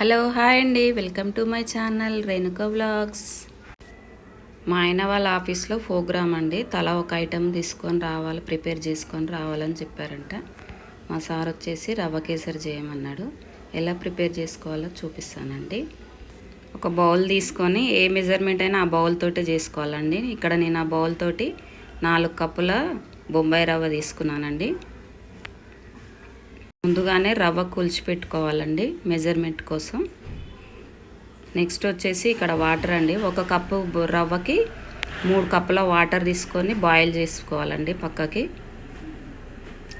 Hello hi అండి. Welcome to my channel Renuka blogs మా ఆయన వాళ్ళ ఆఫీస్లో ప్రోగ్రామ్ అండి. తలా ఒక ఐటెం తీసుకొని రావాలి ప్రిపేర్ చేసుకొని రావాలని చెప్పారంట. మా సార్ వచ్చేసి రవ్వ కేసరి చేయమన్నాడు. ఎలా ప్రిపేర్ చేసుకోవాలో చూపిస్తానండి. ఒక బౌల్ తీసుకొని ఏ మెజర్మెంట్ అయినా ఆ బౌల్ తోటి చేసుకోవాలండి. ఇక్కడ నేను ఆ బౌల్ తోటి నాలుగు కప్పుల బొంబాయి రవ్వ తీసుకున్నానండి. ముందుగానే రవ్వ కూల్చి పెట్టుకోవాలండి మెజర్మెంట్ కోసం. నెక్స్ట్ వచ్చేసి ఇక్కడ వాటర్ అండి. ఒక కప్పు రవ్వకి మూడు కప్పుల వాటర్ తీసుకొని బాయిల్ చేసుకోవాలండి పక్కకి.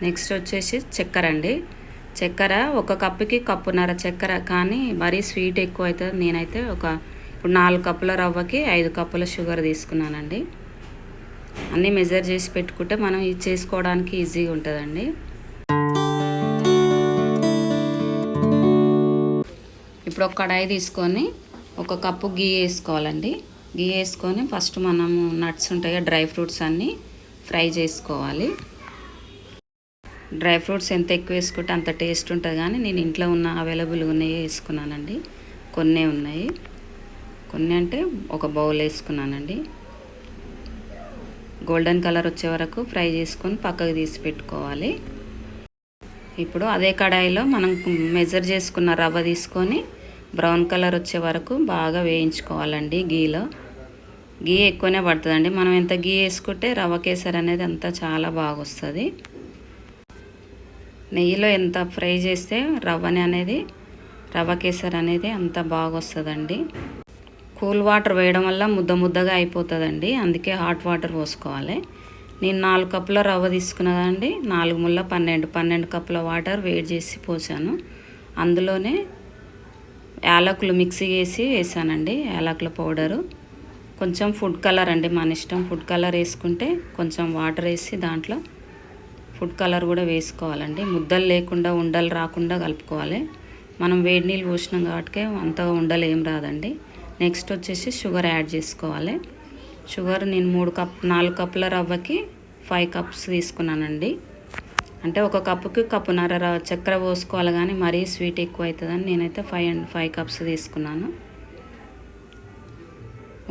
నెక్స్ట్ వచ్చేసి చక్కెర అండి. చక్కెర ఒక కప్పుకి కప్పున్నర చక్కెర కానీ మరీ స్వీట్ ఎక్కువ అవుతుంది నేనైతే ఒక ఇప్పుడు నాలుగు కప్పుల రవ్వకి ఐదు కప్పుల షుగర్ తీసుకున్నానండి. అన్నీ మెజర్ చేసి పెట్టుకుంటే మనం ఇది చేసుకోవడానికి ఈజీగా ఉంటుందండి. ఇప్పుడు ఒక కడాయి తీసుకొని ఒక కప్పు గీ వేసుకోవాలండి. గీ వేసుకొని ఫస్ట్ మనము నట్స్ ఉంటాయి డ్రై ఫ్రూట్స్ అన్నీ ఫ్రై చేసుకోవాలి. డ్రై ఫ్రూట్స్ ఎంత ఎక్కువ వేసుకుంటే అంత టేస్ట్ ఉంటుంది కానీ నేను ఇంట్లో ఉన్న అవైలబుల్గా ఉన్నాయి వేసుకున్నానండి. కొన్నే ఉన్నాయి. కొన్ని అంటే ఒక బౌల్ వేసుకున్నానండి. గోల్డెన్ కలర్ వచ్చే వరకు ఫ్రై చేసుకొని పక్కకు తీసి పెట్టుకోవాలి. ఇప్పుడు అదే కడాయిలో మనం మెజర్ చేసుకున్న రవ్వ తీసుకొని బ్రౌన్ కలర్ వచ్చే వరకు బాగా వేయించుకోవాలండి గీలో. గీ ఎక్కువనే పడుతుందండి. మనం ఎంత గీ వేసుకుంటే రవ్వ కేసరి అనేది అంతా చాలా బాగా వస్తుంది నెయ్యిలో ఎంత ఫ్రై చేస్తే రవ్వని అనేది రవ్వ కేసరి అనేది అంత బాగా వస్తుందండి కూల్ వాటర్ వేయడం వల్ల ముద్ద ముద్దగా అయిపోతుందండి. అందుకే హాట్ వాటర్ పోసుకోవాలి. నేను నాలుగు కప్పుల రవ్వ తీసుకున్నదండి నాలుగు ముళ్ళ పన్నెండు పన్నెండు కప్పుల వాటర్ వేడి చేసి పోసాను. అందులోనే యాలకులు మిక్సీ వేసి వేసానండి యాలకుల పౌడరు. కొంచెం ఫుడ్ కలర్ అండి మన ఇష్టం ఫుడ్ కలర్ వేసుకుంటే కొంచెం వాటర్ వేసి దాంట్లో ఫుడ్ కలర్ కూడా వేసుకోవాలండి. ముద్దలు లేకుండా ఉండలు రాకుండా కలుపుకోవాలి. మనం వేడి నీళ్ళు పోసినాం కాబట్టి అంత ఉండలు ఏం రాదండి. నెక్స్ట్ వచ్చేసి షుగర్ యాడ్ చేసుకోవాలి. షుగర్ నేను మూడు కప్ నాలుగు కప్పుల రవ్వకి ఫైవ్ కప్స్ తీసుకున్నానండి. అంటే ఒక కప్పుకి కప్పున్నర చక్కెర పోసుకోవాలి కానీ మరీ స్వీట్ ఎక్కువ అవుతుందని నేనైతే ఫైవ్ అండ్ ఫైవ్ కప్స్ తీసుకున్నాను.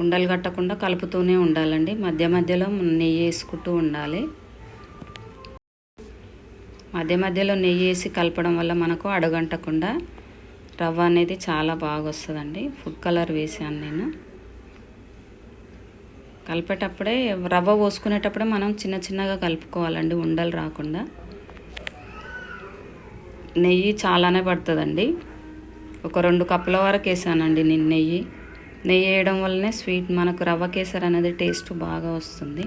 ఉండలు కట్టకుండా కలుపుతూనే ఉండాలండి. మధ్య మధ్యలో నెయ్యి వేసుకుంటూ ఉండాలి. మధ్య మధ్యలో నెయ్యి వేసి కలపడం వల్ల మనకు అడగంటకుండా రవ్వ అనేది చాలా బాగా వస్తుందండి ఫుడ్ కలర్ వేసాను నేను. కలిపేటప్పుడే రవ్వ పోసుకునేటప్పుడే మనం చిన్న చిన్నగా కలుపుకోవాలండి. ఉండలు రాకుండా. నెయ్యి చాలానే పడుతుందండి. ఒక రెండు కప్పుల వరకు వేసానండి నేను నెయ్యి. నెయ్యి వేయడం వల్లనే స్వీట్ మనకు రవ్వ కేసర్ అనేది టేస్ట్ బాగా వస్తుంది.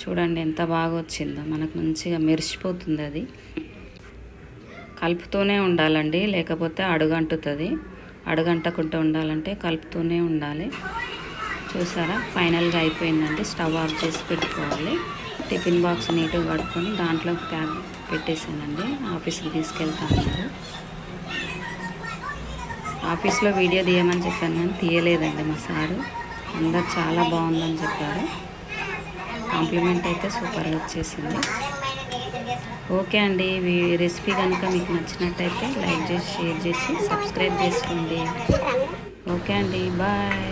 చూడండి ఎంత బాగా వచ్చిందో. మనకు మంచిగా మెరిసిపోతుంది అది. కలుపుతూనే ఉండాలండి లేకపోతే అడుగంటుతుంది. అడుగంటకుండా ఉండాలంటే కలుపుతూనే ఉండాలి. చూసారా? ఫైనల్గా అయిపోయిందండి. స్టవ్ ఆఫ్ చేసి పెట్టుకోవాలి. టిఫిన్ బాక్స్ నీట్గా కడుక్కొని దాంట్లో ప్యాక్ పెట్టేశానండి. ఆఫీస్కి తీసుకెళ్తాను. ఆఫీస్లో వీడియో తీయమని చెప్పాను కానీ తీయలేదండి మా సారు. అందరు చాలా బాగుందని చెప్పారు. కాంప్లిమెంట్ అయితే సూపర్గా వచ్చేసింది. ఓకే అండి ఈ రెసిపీ కనుక మీకు నచ్చినట్టయితే లైక్ చేసి షేర్ చేసి సబ్స్క్రైబ్ చేసుకోండి. ఓకే అండి బాయ్.